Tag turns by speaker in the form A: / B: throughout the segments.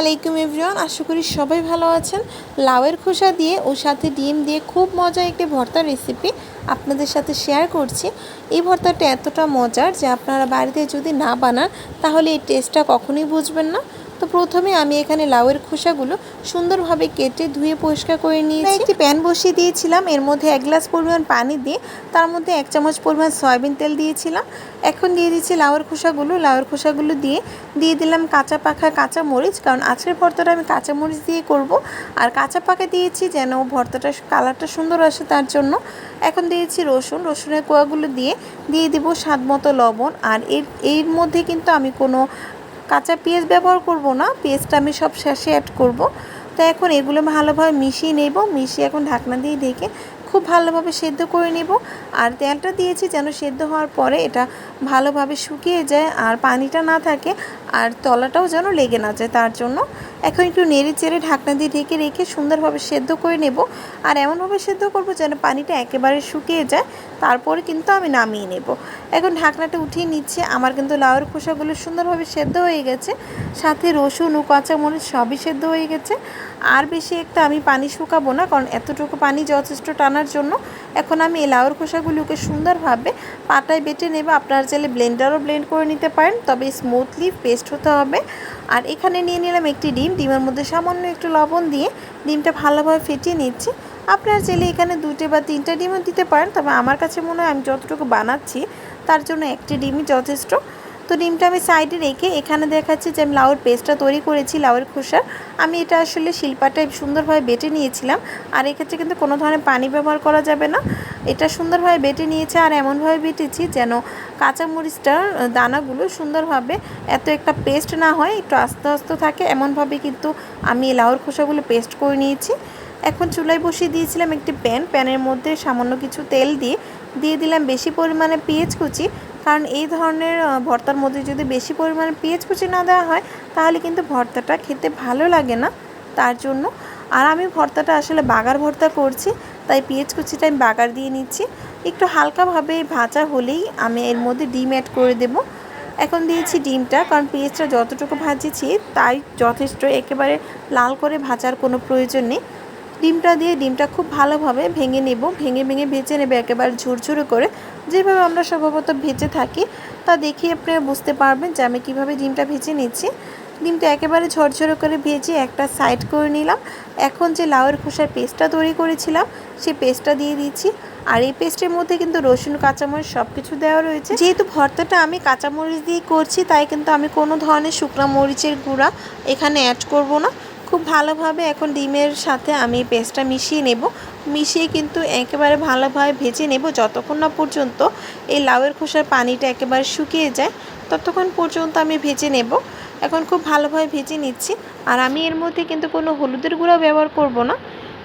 A: আলাইকুম এভরিওয়ান। আশা করি সবাই ভালো আছেন। লাউয়ের খোসা দিয়ে ও সাথে ডিম দিয়ে খুব মজা একটি ভর্তা রেসিপি আপনাদের সাথে শেয়ার করছি। এই ভর্তাটা এতটা মজার যে আপনারা বাড়িতে যদি না বানান, তাহলে এই টেস্টটা কখনোই বুঝবেন না। তো প্রথমে আমি এখানে লাউয়ের খোসাগুলো সুন্দরভাবে কেটে ধুয়ে পরিষ্কার করে নিয়েছি। একটি প্যান বসিয়ে দিয়েছিলাম। এর মধ্যে এক গ্লাস পরিমাণ পানি দিয়ে তার মধ্যে এক চামচ পরিমাণ সয়াবিন তেল দিয়েছিলাম। এখন দিয়ে দিচ্ছি লাউয়ের খোসাগুলো। লাউয়ের খোসাগুলো দিয়ে দিয়ে দিলাম কাঁচা পাখা কাঁচা মরিচ। কারণ আজকের ভর্তাটা আমি কাঁচা মরিচ দিয়ে করব। আর কাঁচা পাকা দিয়েছি যেন ভর্তাটা, কালারটা সুন্দর আসে তার জন্য। এখন দিয়েছি রসুন। রসুনের কোয়াগুলো দিয়ে দিয়ে দিব স্বাদ মতো লবণ। আর এর এর মধ্যে কিন্তু আমি কোনো কাঁচা পেঁয়াজ ব্যবহার করব না, পেঁয়াজটা আমি সব শেষে অ্যাড করব। তো এখন এগুলো ভালোভাবে মিশিয়ে নেব, মিশিয়ে এখন ঢাকনা দিয়ে ঢেকে খুব ভালোভাবে সেদ্ধ করে নেব। আর তেলটা দিয়েছি যেন সেদ্ধ হওয়ার পরে এটা ভালোভাবে শুকিয়ে যায় আর পানিটা না থাকে আর তলাটাও যেন লেগে না যায় তার জন্য। এখন একটু নেড়ে চেড়ে ঢাকনা দিয়ে ঢেকে রেখে সুন্দরভাবে সেদ্ধ করে নেব। আর এমনভাবে সেদ্ধ করব যেন পানিটা একেবারে শুকিয়ে যায়, তারপরে কিন্তু আমি নামিয়ে নেব। এখন ঢাকনাটা উঠিয়ে নিচ্ছে, আমার কিন্তু লাউয়ের খোসাগুলো সুন্দরভাবে সেদ্ধ হয়ে গেছে। সাথে রসুন ও কাঁচামরিচ সবই সেদ্ধ হয়ে গেছে। আর বেশি একটা আমি পানি শুকাবো না, কারণ এতটুকু পানি যথেষ্ট টানার জন্য। এখন আমি এই লাউয়ের খোসাগুলোকে সুন্দরভাবে পাটায় বেটে নেব। আপনারা চাইলে ব্লেন্ডারও ব্লেন্ড করে নিতে পারেন, তবে স্মুথলি পেস্ট হতে হবে। আর এখানে নিয়ে নিলাম একটি ডিম, ডিমের মধ্যে সামান্য একটু লবণ দিয়ে ডিমটা ভালোভাবে ফেটিয়ে নিচ্ছি। আপনারা চাইলে এখানে দুটো বা তিনটা ডিমও দিতে পারেন, তবে আমার কাছে মনে হয় আমি যতটুকু বানাচ্ছি, তার জন্য একটি ডিমই যথেষ্ট। তো ডিমটা আমি সাইডে রেখে এখানে দেখাচ্ছি যে আমি লাউর পেস্টটা তৈরি করেছি, লাউয়ের খোসা। আমি এটা আসলে শিল্পাটায় সুন্দরভাবে বেটে নিয়েছিলাম, আর এক্ষেত্রে কিন্তু কোনো ধরনের পানি ব্যবহার করা যাবে না। এটা সুন্দরভাবে বেটে নিয়েছে আর এমনভাবে বেটেছি যেন কাঁচামরিচটার দানাগুলো সুন্দরভাবে এত একটা পেস্ট না হয়, একটু আস্তে আস্তে থাকে। এমনভাবে কিন্তু আমি লাউর খোসাগুলো পেস্ট করে নিয়েছি। এখন চুলায় বসিয়ে দিয়েছিলাম একটি প্যান। প্যানের মধ্যে সামান্য কিছু তেল দিয়ে দিয়ে দিলাম বেশি পরিমাণে পেঁয়াজ কুচি। কারণ এই ধরনের ভর্তার মধ্যে যদি বেশি পরিমাণে পেঁয়াজ কুচি না দেওয়া হয়, তাহলে কিন্তু ভর্তাটা খেতে ভালো লাগে না। তার জন্য, আর আমি ভর্তাটা আসলে বাগার ভর্তা করছি। তাই পেঁয়াজ কুচিটা আমি বাগার দিয়ে নিচ্ছি। একটু হালকাভাবে ভাজা হলেই আমি এর মধ্যে ডিম অ্যাড করে দেবো। এখন দিয়েছি ডিমটা, কারণ পেঁয়াজটা যতটুকু ভাজেছি তাই যথেষ্ট, একেবারে লাল করে ভাজার কোনো প্রয়োজন নেই। ডিমটা দিয়ে ডিমটা খুব ভালোভাবে ভেঙে নেব, ভেঙে ভেঙে ভেজে নেবে, একেবারে ঝুরঝুরে করে। যেভাবে আমরা স্বভাবত ভেজে থাকি, তা দেখে আপনারা বুঝতে পারবেন যে আমি কীভাবে ডিমটা ভেজে নিচ্ছি। ডিমটা একেবারে ঝরঝরে করে ভেজে একটা সাইড করে নিলাম। এখন যে লাউয়ের খোসার পেস্টটা তৈরি করেছিলাম সেই পেস্টটা দিয়ে দিচ্ছি। আর এই পেস্টের মধ্যে কিন্তু রসুন, কাঁচামরিচ সব কিছু দেওয়া রয়েছে। যেহেতু ভর্তাটা আমি কাঁচামরিচ দিয়ে করছি, তাই কিন্তু আমি কোনো ধরনের শুকনো মরিচের গুঁড়া এখানে অ্যাড করব না। খুব ভালোভাবে এখন ডিমের সাথে আমি পেস্টটা মিশিয়ে নেব। মিশিয়ে কিন্তু একেবারে ভালোভাবে ভেজে নেব। যতক্ষণ না পর্যন্ত এই লাউয়ের খোসার পানিটা একেবারে শুকিয়ে যায়, ততক্ষণ পর্যন্ত আমি ভেজে নেব। এখন খুব ভালোভাবে ভেজে নিচ্ছি। আর আমি এর মধ্যে কিন্তু কোনো হলুদের গুঁড়ো ব্যবহার করব না।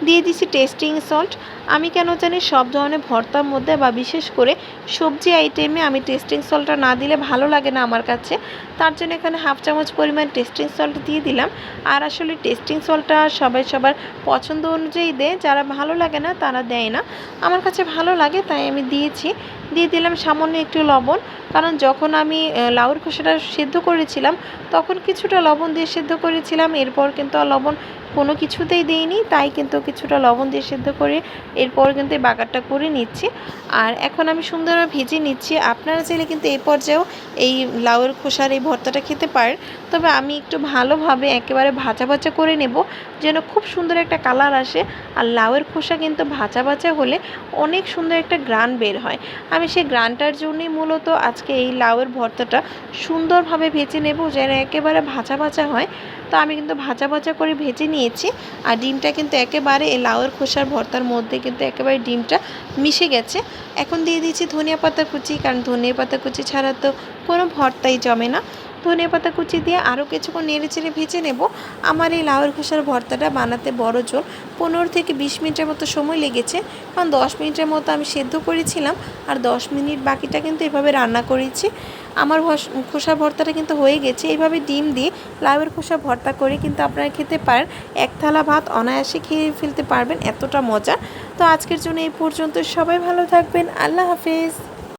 A: দিয়ে দিচ্ছি টেস্টিং সল্ট আমি কেন জানি সব ধরনের ভর্তার মধ্যে বা বিশেষ করে সবজি আইটেমে আমি টেস্টিং সল্টটা না দিলে ভালো লাগে না আমার কাছে। তার জন্য এখানে হাফ চামচ পরিমাণ টেস্টিং সল্ট দিয়ে দিলাম। আর আসলে টেস্টিং সল্টটা সবাই সবার পছন্দ অনুযায়ী দেয়। যারা ভালো লাগে না তারা দেয় না। আমার কাছে ভালো লাগে, তাই আমি দিয়েছি। দিয়ে দিলাম সামান্য একটু লবণ। কারণ যখন আমি লাউর খোসাটা সেদ্ধ করেছিলাম, তখন কিছুটা লবণ দিয়ে সেদ্ধ করেছিলাম। এরপর কিন্তু আর লবণ কোনো কিছুতেই দিইনি, তাই কিন্তু কিছুটা লবণ দিয়ে সেদ্ধ করে এরপর কিন্তু এই বাগারটা করে নিচ্ছি। আর এখন আমি সুন্দরভাবে ভেজে নিচ্ছি। আপনারা চাইলে কিন্তু এই পর্যায়েও এই লাউয়ের খোসার এই ভর্তাটা খেতে পারেন। তবে আমি একটু ভালোভাবে একেবারে ভাজা ভাজা করে নেব, যেন খুব সুন্দর একটা কালার আসে। আর লাউয়ের খোসা কিন্তু ভাজা ভাজা হলে অনেক সুন্দর একটা গ্রান বের হয়। আমি সেই গ্রানটার জন্যই মূলত আজকে এই লাউয়ের ভর্তাটা সুন্দরভাবে ভেজে নেব, যেন একেবারে ভাজা ভাজা হয়। তো আমি কিন্তু ভাজা ভাজা করে ভেজে নিয়েছি, আর ডিমটা কিন্তু একেবারে এই লাউয়ের খোসার ভর্তার মধ্যে কিন্তু একেবারে ডিমটা মিশে গেছে। এখন দিয়ে দিয়েছি ধনিয়া পাতা কুচি, কারণ ধনিয়া পাতা কুচি ছাড়া তো কোনো ভর্তাই জমে না। ধনিয়া পাতা কুচি দিয়ে আরও কিছুক্ষণ নেড়ে চেড়ে ভেজে নেব। আমার এই লাউয়ের খোসার ভর্তাটা বানাতে বড় জোর। পনেরো থেকে বিশ মিনিটের মতো সময় লেগেছে। কারণ দশ মিনিটের মতো আমি সেদ্ধ করেছিলাম আর দশ মিনিট বাকিটা কিন্তু এভাবে রান্না করেছি। আমার খোসা ভর্তাটা কিন্তু হয়ে গেছে। এইভাবে ডিম দিয়ে লাউয়ের খোসা ভর্তা করে কিন্তু আপনারা খেতে পারেন। এক থালা ভাত অনায়াসে খেয়ে ফেলতে পারবেন, এতটা মজা। তো আজকের জন্য এই পর্যন্ত সবাই ভালো থাকবেন। আল্লাহ হাফেজ।